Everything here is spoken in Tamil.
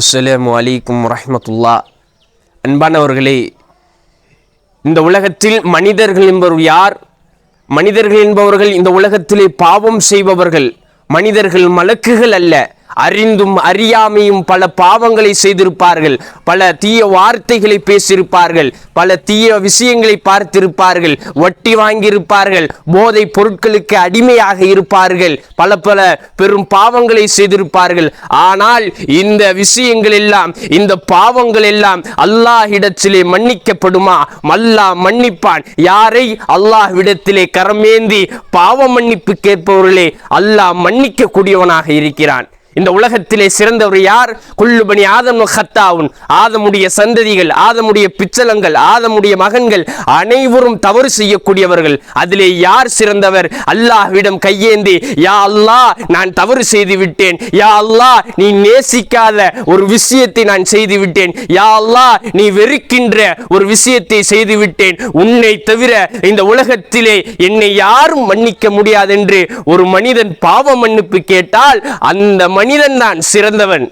அஸ்லாம் அலைக்கும் வரஹ்மத்துல்லா அன்பானவர்களே இந்த உலகத்தில் மனிதர்கள் என்பவர் யார்? மனிதர்கள் என்பவர்கள் இந்த உலகத்திலே பாவம் செய்பவர்கள். மனிதர்கள் மலக்குகள் அல்ல. அறிந்தும் அறியாமையும் பல பாவங்களை செய்திருப்பார்கள். பல தீய வார்த்தைகளை பேசியிருப்பார்கள். பல தீய விஷயங்களை பார்த்திருப்பார்கள். வட்டி வாங்கியிருப்பார்கள். போதை பொருட்களுக்கு அடிமையாக இருப்பார்கள். பல பல பெரும் பாவங்களை செய்திருப்பார்கள். ஆனால் இந்த விஷயங்கள் எல்லாம் இந்த பாவங்கள் எல்லாம் அல்லாஹிடத்திலே மன்னிக்கப்படுமா? அல்லாஹ் மன்னிப்பான். யாரை? அல்லாஹ்விடத்திலே கரமேந்தி பாவ மன்னிப்பு கேட்பவர்களே அல்லாஹ் மன்னிக்க கூடியவனாக இருக்கிறான். இந்த உலகத்திலே சிறந்தவர் யார்? குள்ளுபணி ஆதம் ஹத்தாவுன் ஆதமுடைய சந்ததிகள் ஆதமுடைய பிச்சலங்கள் ஆதமுடைய மகன்கள் அனைவரும் தவறு செய்யக்கூடியவர்கள். அதிலே யார் சிறந்தவர்? அல்லாஹ்விடம் கையேந்தி யா அல்லாஹ் நான் தவறு செய்து விட்டேன் யா அல்லாஹ் நீ நேசிக்காத ஒரு விஷயத்தை நான் செய்து விட்டேன் யா அல்லாஹ் நீ வெறுக்கின்ற ஒரு விஷயத்தை செய்து விட்டேன் உன்னை தவிர இந்த உலகத்திலே என்னை யாரும் மன்னிக்க முடியாது என்று ஒரு மனிதன் பாவ மன்னிப்பு கேட்டால் அந்த மனிதன் தான் சிறந்தவன்.